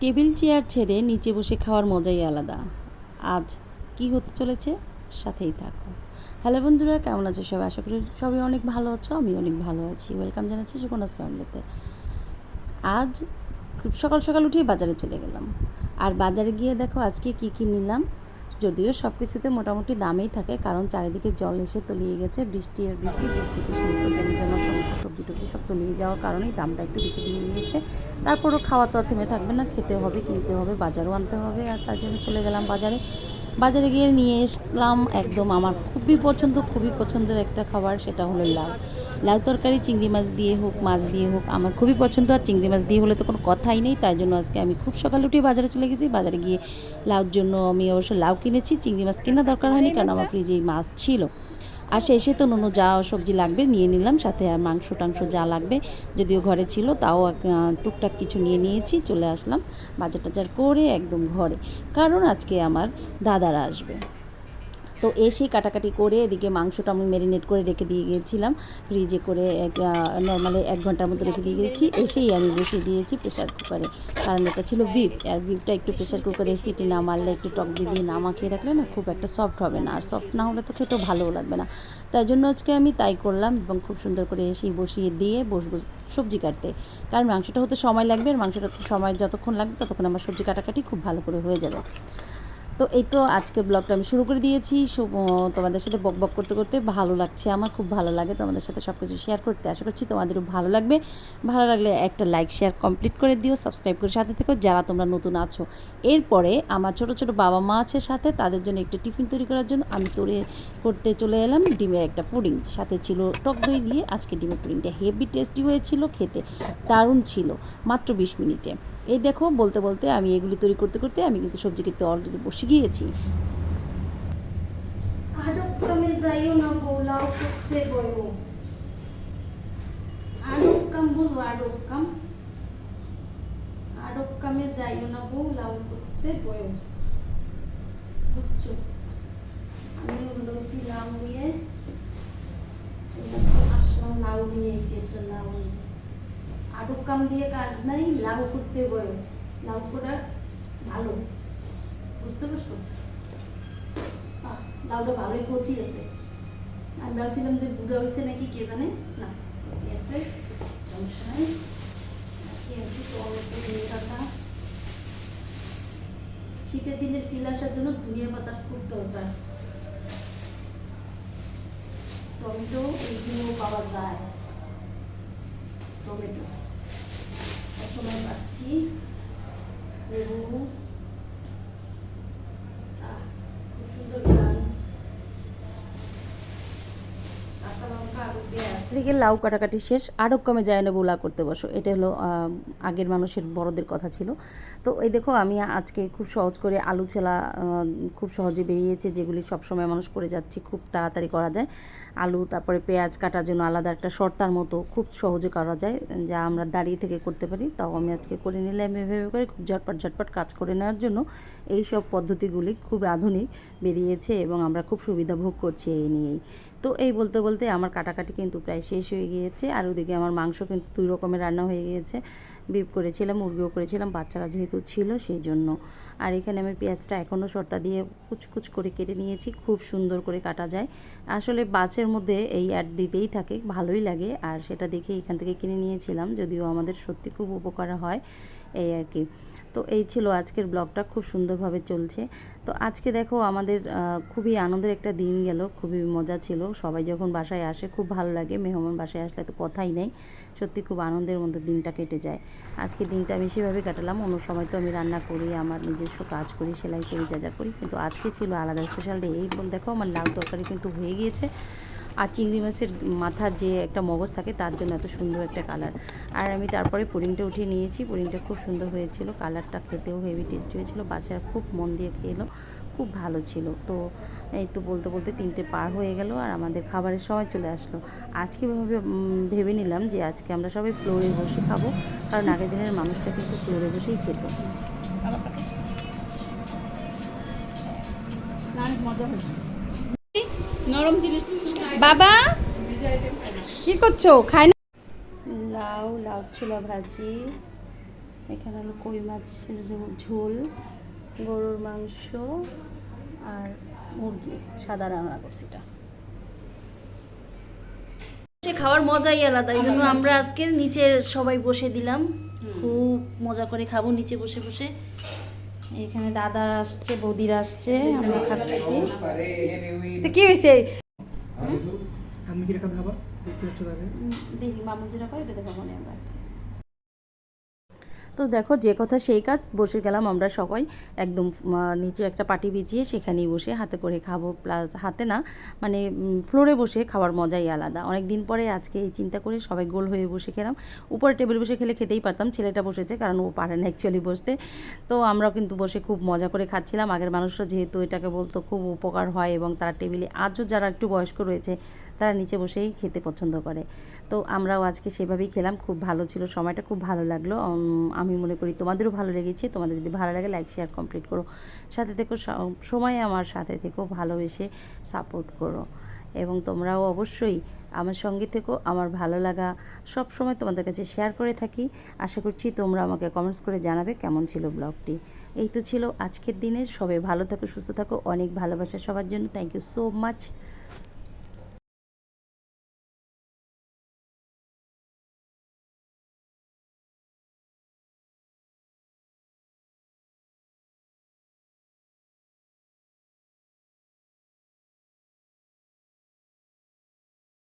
Table chair ছেড়ে নিচে বসে খাওয়ার মজাই আলাদা। আজ কি হতে চলেছে? সাথেই থাকো। হ্যালো বন্ধুরা, কেমন আছো সবাই? আশা করি সবই অনেক ভালো আছো আমি অনেক ভালো আছি। ওয়েলকাম জানাচ্ছি সুকনাস ফ্যামিলিতে আজ খুব সকাল সকাল উঠেই বাজারে চলে গেলাম। আর বাজারে গিয়ে দেখো আজকে কি কি নিলাম। যদিও সব কিছুতে মোটামুটি দামেই থাকে, কারণ চারিদিকে জল এসে তলিয়ে গেছে, বৃষ্টি আর বৃষ্টি, বৃষ্টিতে সমস্ত জমি জমা সমস্ত সবজি টবজি সব তলিয়ে যাওয়ার কারণেই দামটা একটু বেশি বেড়ে গিয়েছে। তারপরও খাওয়া তো আর থেমে থাকবে না, খেতে হবে, কিনতে হবে, বাজারও আনতে হবে, আর তার জন্য চলে গেলাম বাজারে। বাজারে গিয়ে নিয়ে এসলাম একদম আমার খুবই পছন্দ খুবই পছন্দের একটা খাবার সেটা হলো লাউ। লাউ তরকারি চিংড়ি মাছ দিয়ে হোক মাছ দিয়ে হোক আমার খুবই পছন্দ। আর চিংড়ি মাছ দিয়ে হলে তো কোনো কথাই নেই তাই জন্য আজকে আমি খুব সকালে উঠে বাজারে চলে গেছি। বাজারে গিয়ে লাউর জন্য আমি অবশ্য লাউ কিনেছি চিংড়ি মাছ কেনা দরকার হয়নি কারণ আমার ফ্রিজে এই মাছ ছিল। আর শেষে তো নুনু যা সবজি লাগবে নিয়ে নিলাম, সাথে মাংস টাংস যা লাগবে যদিও ঘরে ছিল তাও টুকটাক কিছু নিয়ে নিয়েছি, চলে আসলাম বাজার টাজার করে একদম ঘরে। কারণ আজকে আমার দাদারা আসবে। তো এসেই কাটাকাটি করে এদিকে মাংসটা আমি ম্যারিনেট করে রেখে দিয়ে গিয়েছিলাম। ফ্রিজে করে নর্মালি এক ঘণ্টার মতো রেখে দিয়ে গিয়েছি। এসেই আমি বসিয়ে দিয়েছি প্রেশার কুকারে কারণ এটা ছিল বিফ আর বিফটা একটু প্রেশার কুকারে সিটি না মারলে, একটু টক দিয়ে না মাখিয়ে রাখলে না খুব একটা সফট হবে না। আর সফট না হলে তো খেতেও ভালোও লাগবে না। তাই জন্য আজকে আমি তাই করলাম এবং খুব সুন্দর করে এসেই বসিয়ে দিয়ে বসবো সবজি কাটতে। কারণ মাংসটা হতে সময় লাগবে আর মাংসটা সময় যতক্ষণ লাগবে ততক্ষণ আমার সবজি কাটাকাটি খুব ভালো করে হয়ে যাবে। তো এই তো আজকে ব্লগটা আমি শুরু করে দিয়েছি। তোমাদের সাথে বক বক করতে করতে ভালো লাগছে, আমার খুব ভালো লাগে তোমাদের সাথে সব কিছু শেয়ার করতে। আশা করছি তোমাদেরও ভালো লাগবে। ভালো লাগলে একটা লাইক শেয়ার কমপ্লিট করে দিও সাবস্ক্রাইব করে সাথে থেকো। যারা তোমরা নতুন আছো, এরপরে আমার ছোট ছোট বাবা মা আছে সাথে, তাদের জন্য একটু টিফিন তৈরি করার জন্য আমি তৈরি করতে চলে এলাম ডিমের একটা পুডিং। সাথে ছিল টক দই দিয়ে আজকে ডিমের পুডিংটা হেভি টেস্টি হয়েছিল, খেতে দারুণ ছিল, মাত্র বিশ মিনিটে। এই দেখো, বলতে বলতে আমি এগুলি তৈরি করতে করতে আমি কিন্তু সবজি কেটে অলরেডি বসে গিয়েছি। আমি লাউ নিয়ে। আসলাম লাউ নিয়ে এসে একটা লাউ নিয়ে আডক্কাম দিয়ে কাজ নাই, লাউ করতে বইও লাউ করা ভালো। বুঝতে পারছ? লাউটা ভালোই কচি আছে আমি ভাবছিলাম যে বুড়ো হয়েছে নাকি কে জানে? না কচি আছে সমস্যা নাই। শীতের দিনে ফিল আসার জন্য ধনিয়া পাতা খুব দরকার। টমেটো এইগুলো পাওয়া যায়। টমেটো। সময় পাচ্ছি লেবু এদিকে লাউ কাটাকাটি শেষ আরও কমে যায় না বোলা করতে বসো। এটা হলো আগের মানুষের বড়দের কথা ছিল। তো এই দেখো, আমি আজকে খুব সহজ করে আলু ছেলা খুব সহজে বেরিয়েছে, যেগুলি সবসময় মানুষ করে যাচ্ছি, খুব তাড়াতাড়ি করা যায়। আলু, তারপরে পেঁয়াজ কাটার জন্য আলাদা একটা শর্তার মতো খুব সহজে করা যায়, যা আমরা দাঁড়িয়ে থেকে করতে পারি। তাও আমি আজকে করে নিলাম এভাবে করে, খুব ঝটপট ঝটপট কাজ করে নেওয়ার জন্য। এই সব পদ্ধতিগুলি খুব আধুনিক, বেরিয়েছে এবং আমরা খুব সুবিধা ভোগ করছি এই নিয়েই। তো এই বলতে বলতে আমার কাটাকাটি কিন্তু প্রায় শেষ হয়ে গিয়েছে। আর ওদিকে আমার মাংস কিন্তু দুই রকমের রান্না হয়ে গিয়েছে। বিপ করেছিলাম, মুরগিও করেছিলাম, বাচ্চারা যেহেতু ছিল সেই জন্য আর এখানে আমি পেঁয়াজটা এখনও শর্তা দিয়ে কুচকুচ করে কেটে নিয়েছি, খুব সুন্দর করে কাটা যায়। আসলে বাসের মধ্যে এই অ্যাড দিতেই থাকে, ভালোই লাগে। আর সেটা দেখে এখান থেকে কিনে নিয়েছিলাম, যদিও আমাদের সত্যি খুব উপকার হয় এই আর কি। তো এই ছিল আজকের ব্লগটা, খুব সুন্দরভাবে চলছে। তো আজকে দেখো আমাদের খুবই আনন্দের একটা দিন গেল, খুবই মজা ছিল। সবাই যখন বাসায় আসে, খুব ভালো লাগে। মেহমান বাসায় আসলে তো কথাই নেই। সত্যি খুব আনন্দের মধ্যে দিনটা কেটে যায়। আজকে দিনটা আমি সেভাবে কাটালাম। অন্য সময় তো আমি রান্না করি, আমার নিজস্ব কাজ করি, সেলাই করি, যা যা করি। কিন্তু আজকে ছিল আলাদা স্পেশাল ডে এই দেখো আমার লাউ তরকারি কিন্তু হয়ে গিয়েছে। আর চিংড়ি মাছের মাথার যে একটা মগজ থাকে, তার জন্য এত সুন্দর একটা কালার। আর আমি তারপরে পুডিংটা উঠিয়ে নিয়েছি। পুডিংটা খুব সুন্দর হয়েছিল। কালারটা খেতেও হেভি টেস্টি হয়েছিল। বাচ্চারা খুব মন দিয়ে খেলো। খুব ভালো ছিল। তো এই তো বলতে বলতে তিনটে পার হয়ে গেল আর আমাদের খাবারের সময় চলে আসলো। আজকে ভাবে ভেবে নিলাম যে আজকে আমরা সবাই ফ্লোরে বসে খাব। কারণ আগের দিনের মানুষটা কিন্তু ফ্লোরে বসেই খেত। মজা হয়েছে। নরম জিনিস। বাবা কি করছ? খাই না। লাউ লাউ ছোলা ভাজি। এখানে হলো কই মাছের ঝোল গরুর মাংস আর মুরগি সাদা রান্না করছি এটা। সে খাওয়ার মজাই আলাদা এই জন্য আমরা আজকে নিচে সবাই বসে দিলাম। খুব মজা করে খাব নিচে বসে বসে। এখানে দাদা আসছে বৌদির আসছে আমরা খাচ্ছি। তো কি হয়েছে? আমি কি রকম খাব? দেখতে পাচ্ছ তাহলে দেখি মামুজিরা যেটা করে এটা দেখাবো না আমরা। তো দেখো যে কথা সেই কাজ, বসে গেলাম আমরা সবাই। একদম নিচে একটা পাটি বিছিয়ে সেখানেই বসে হাতে করে খাব। প্লাস হাতে না মানে ফ্লোরে বসে খাওয়ার মজাই আলাদা। অনেক দিন পরে আজকে এই চিন্তা করে সবাই গোল হয়ে বসে খেলাম। উপরে টেবিল বসে খেলে খেতেই পারতাম, ছেলেটা বসেছে কারণ ও পারে না অ্যাকচুয়ালি বসতে। তো আমরাও কিন্তু বসে খুব মজা করে খাচ্ছিলাম। আগের মানুষরা যেহেতু এটাকে বলতো খুব উপকার হয় এবং তারা টেবিলে আজও যারা একটু বয়স্ক রয়েছে তারা নিচে বসেই খেতে পছন্দ করে। তো আমরাও আজকে সেভাবেই খেলাম, খুব ভালো ছিল, সময়টা খুব ভালো লাগল। আমি মনে করি তোমাদেরও ভালো লেগেছে, তোমাদের যদি ভালো লাগে লাইক শেয়ার কমপ্লিট করো। সাথে থেকো, স- সময় আমার সাথে থেকো, ভালোবেসে সাপোর্ট করো। এবং তোমরাও অবশ্যই আমার সঙ্গে থেকেও আমার ভালো লাগা সব সময় তোমাদের কাছে শেয়ার করে থাকি। আশা করছি তোমরা আমাকে কমেন্টস করে জানাবে কেমন ছিল ব্লগটি এই তো ছিল আজকের দিনে সবাই ভালো থাকো, সুস্থ থাকো, অনেক ভালোবাসা সবার জন্য। Thank you so much